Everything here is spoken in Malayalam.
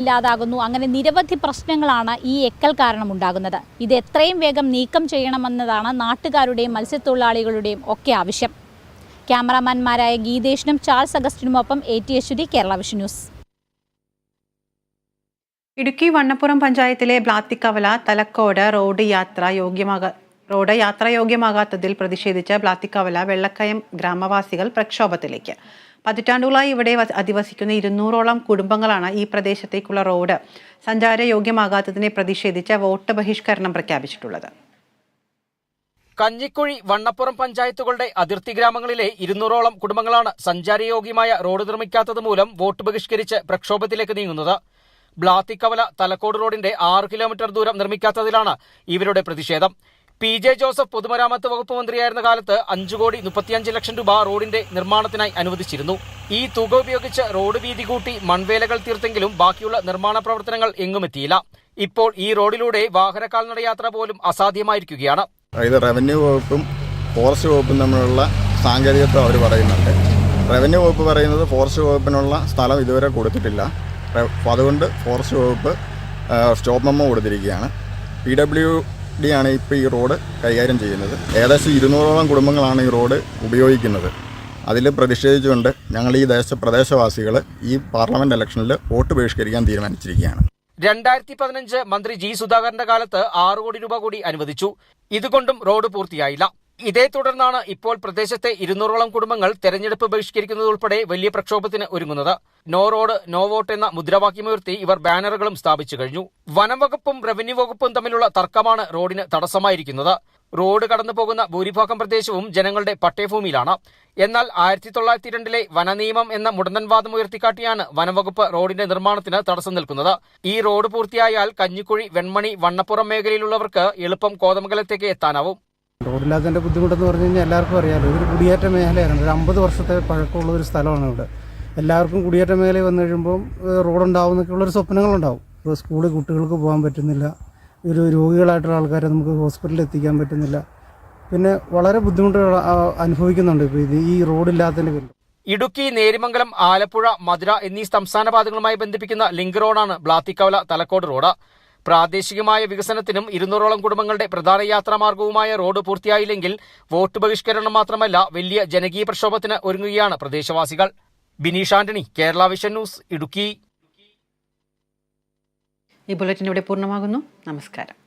ഇല്ലാതാകുന്നു. അങ്ങനെ നിരവധി പ്രശ്നങ്ങളാണ് ഈ എക്കൽ കാരണം ഉണ്ടാകുന്നത് ഇത് എത്രയും വേഗം നീക്കം ചെയ്യണമെന്നതാണ് നാട്ടുകാരുടെയും മത്സ്യത്തൊഴിലാളികളുടെയും ഒക്കെ ആവശ്യം. ക്യാമറാമാൻമാരായ ഗീതേഷിനും Charles അഗസ്റ്റിനുമൊപ്പം A T Yashwari Kerala Vision News. Idukki Vannappuram പഞ്ചായത്തിലെ ബ്ലാത്തിക്കവല തലക്കോട് റോഡ് യാത്ര യോഗ്യമാകാ റോഡ് യാത്രായോഗ്യമാകാത്തതിൽ പ്രതിഷേധിച്ച് പ്ലാത്തിക്കവല വെള്ളക്കയം ഗ്രാമവാസികൾ പ്രക്ഷോഭത്തിലേക്ക്. പതിറ്റാണ്ടുകളായി ഇവിടെ അധിവസിക്കുന്ന ഇരുന്നൂറോളം കുടുംബങ്ങളാണ് ഈ പ്രദേശത്തേക്കുള്ള റോഡ്. സഞ്ചാരയോഗ്യമാകാത്തതിനെ പ്രതിഷേധിച്ച് വോട്ട് ബഹിഷ്കരണം പ്രഖ്യാപിച്ചിട്ടുള്ളത്. കഞ്ഞിക്കുഴി വണ്ണപ്പുറം പഞ്ചായത്തുകളുടെ അതിർത്തി ഗ്രാമങ്ങളിലെ ഇരുന്നൂറോളം കുടുംബങ്ങളാണ് സഞ്ചാരയോഗ്യമായ റോഡ് നിർമ്മിക്കാത്തത് മൂലം വോട്ട് ബഹിഷ്കരിച്ച് പ്രക്ഷോഭത്തിലേക്ക് നീങ്ങുന്നത്. ബ്ലാത്തിക്കവല തലക്കോട് റോഡിന്റെ ആറ് കിലോമീറ്റർ ദൂരം നിർമ്മിക്കാത്തതിലാണ് ഇവരുടെ പ്രതിഷേധം. പി ജെ ജോസഫ് പൊതുമരാമത്ത് വകുപ്പ് മന്ത്രിയായിരുന്ന കാലത്ത് അഞ്ചു കോടി മുപ്പത്തിയഞ്ച് ലക്ഷം രൂപ റോഡിന്റെ നിർമ്മാണത്തിനായി അനുവദിച്ചിരുന്നു. ഈ തുക ഉപയോഗിച്ച് റോഡ് വീതി കൂട്ടി മൺവേലകൾ തീർത്തെങ്കിലും ബാക്കിയുള്ള നിർമ്മാണ പ്രവർത്തനങ്ങൾ എങ്ങുമെത്തിയില്ല ഇപ്പോൾ ഈ റോഡിലൂടെ വാഹന കാൽനട യാത്ര പോലും അസാധ്യമായിരിക്കുകയാണ്. ഇത് റവന്യൂ വകുപ്പും ഫോറസ്റ്റ് വകുപ്പും തമ്മിലുള്ള സാങ്കേതികത്വം അവർ പറയുന്നുണ്ട്. റവന്യൂ വകുപ്പ് പറയുന്നത് ഫോറസ്റ്റ് വകുപ്പിനുള്ള സ്ഥലം ഇതുവരെ കൊടുത്തിട്ടില്ല. അതുകൊണ്ട് ഫോറസ്റ്റ് വകുപ്പ് സ്റ്റോപ്പ് മെമ്മോ കൊടുത്തിരിക്കുകയാണ്. പി ഡബ്ല്യു ഡി ആണ് ഇപ്പോൾ ഈ റോഡ് കൈകാര്യം ചെയ്യുന്നത്. ഏകദേശം ഇരുന്നൂറോളം കുടുംബങ്ങളാണ് ഈ റോഡ് ഉപയോഗിക്കുന്നത്. അതിൽ പ്രതിഷേധിച്ചുകൊണ്ട് ഞങ്ങൾ ഈ ദേശ പ്രദേശവാസികൾ ഈ പാർലമെന്റ് ഇലക്ഷനിൽ വോട്ട് ബഹിഷ്കരിക്കാൻ തീരുമാനിച്ചിരിക്കുകയാണ്. രണ്ടായിരത്തി പതിനഞ്ച് മന്ത്രി ജി സുധാകരന്റെ കാലത്ത് ആറ് കോടി രൂപ കൂടി അനുവദിച്ചു. ഇതുകൊണ്ടും റോഡ് പൂർത്തിയായില്ല. ഇതേ തുടർന്നാണ് ഇപ്പോൾ പ്രദേശത്തെ ഇരുന്നൂറോളം കുടുംബങ്ങൾ തെരഞ്ഞെടുപ്പ് ബഹിഷ്കരിക്കുന്നതുൾപ്പെടെ വലിയ പ്രക്ഷോഭത്തിന് ഒരുങ്ങുന്നത്. നോ റോഡ് നോ വോട്ട് എന്ന മുദ്രാവാക്യമുയർത്തി ഇവർ ബാനറുകളും സ്ഥാപിച്ചു കഴിഞ്ഞു. വനം വകുപ്പും റവന്യൂ വകുപ്പും തമ്മിലുള്ള തർക്കമാണ് റോഡിന് തടസ്സമായിരിക്കുന്നത്. റോഡ് കടന്നു പോകുന്ന ഭൂരിഭാഗം പ്രദേശവും ജനങ്ങളുടെ പട്ടയഭൂമിയിലാണ്. എന്നാൽ ആയിരത്തി തൊള്ളായിരത്തി രണ്ടിലെ വനനിയമം എന്ന മുടന്തൻവാദം ഉയർത്തിക്കാട്ടിയാണ് വനംവകുപ്പ് റോഡിന്റെ നിർമ്മാണത്തിന് തടസ്സം നിൽക്കുന്നത്. ഈ റോഡ് പൂർത്തിയായാൽ കഞ്ഞിക്കുഴി വെൺമണി വണ്ണപ്പുറം മേഖലയിലുള്ളവർക്ക് എളുപ്പം കോതമംഗലത്തേക്ക് എത്താനാവും. റോഡില്ലാത്തതിന്റെ ബുദ്ധിമുട്ടെന്ന് പറഞ്ഞു കഴിഞ്ഞാൽ എല്ലാവർക്കും അറിയാമല്ലോ ഇതൊരു കുടിയേറ്റ മേഖലയാണ്. ഒരു അമ്പത് വർഷത്തെ പഴക്കമുള്ള ഒരു സ്ഥലമാണ് ഇവിടെ. എല്ലാവർക്കും കുടിയേറ്റ മേഖലയിൽ വന്നു കഴിയുമ്പം റോഡുണ്ടാവും എന്നൊക്കെയുള്ളൊരു സ്വപ്നങ്ങളുണ്ടാവും. ഇപ്പോൾ സ്കൂളിൽ കുട്ടികൾക്ക് പോകാൻ പറ്റുന്നില്ല. ഒരു രോഗികളായിട്ടുള്ള ആൾക്കാരെ നമുക്ക് ഹോസ്പിറ്റലിൽ എത്തിക്കാൻ പറ്റുന്നില്ല. പിന്നെ വളരെ ബുദ്ധിമുട്ടുകൾ അനുഭവിക്കുന്നുണ്ട് ഇപ്പോൾ ഇത് ഈ റോഡില്ലാത്തതിന്റെ പേരിൽ. ഇടുക്കി നേരിമംഗലം ആലപ്പുഴ മധുര എന്നീ സംസ്ഥാന പാതകളുമായി ബന്ധിപ്പിക്കുന്ന ലിങ്ക് റോഡാണ് ബ്ലാത്തിക്കവല തലക്കോട് റോഡ്. പ്രാദേശികമായ വികസനത്തിനും ഇരുന്നൂറോളം കുടുംബങ്ങളുടെ പ്രധാന യാത്രാമാർഗവുമായ റോഡ് പൂർത്തിയായില്ലെങ്കിൽ വോട്ട് ബഹിഷ്കരണം മാത്രമല്ല വലിയ ജനകീയ പ്രക്ഷോഭത്തിന് ഒരുങ്ങുകയാണ് പ്രദേശവാസികൾ. Bineesh Antony Kerala Vision News Idukki. ഈ ബുള്ളറ്റിൻ ഇവിടെ പൂർണമാകുന്നു. നമസ്കാരം.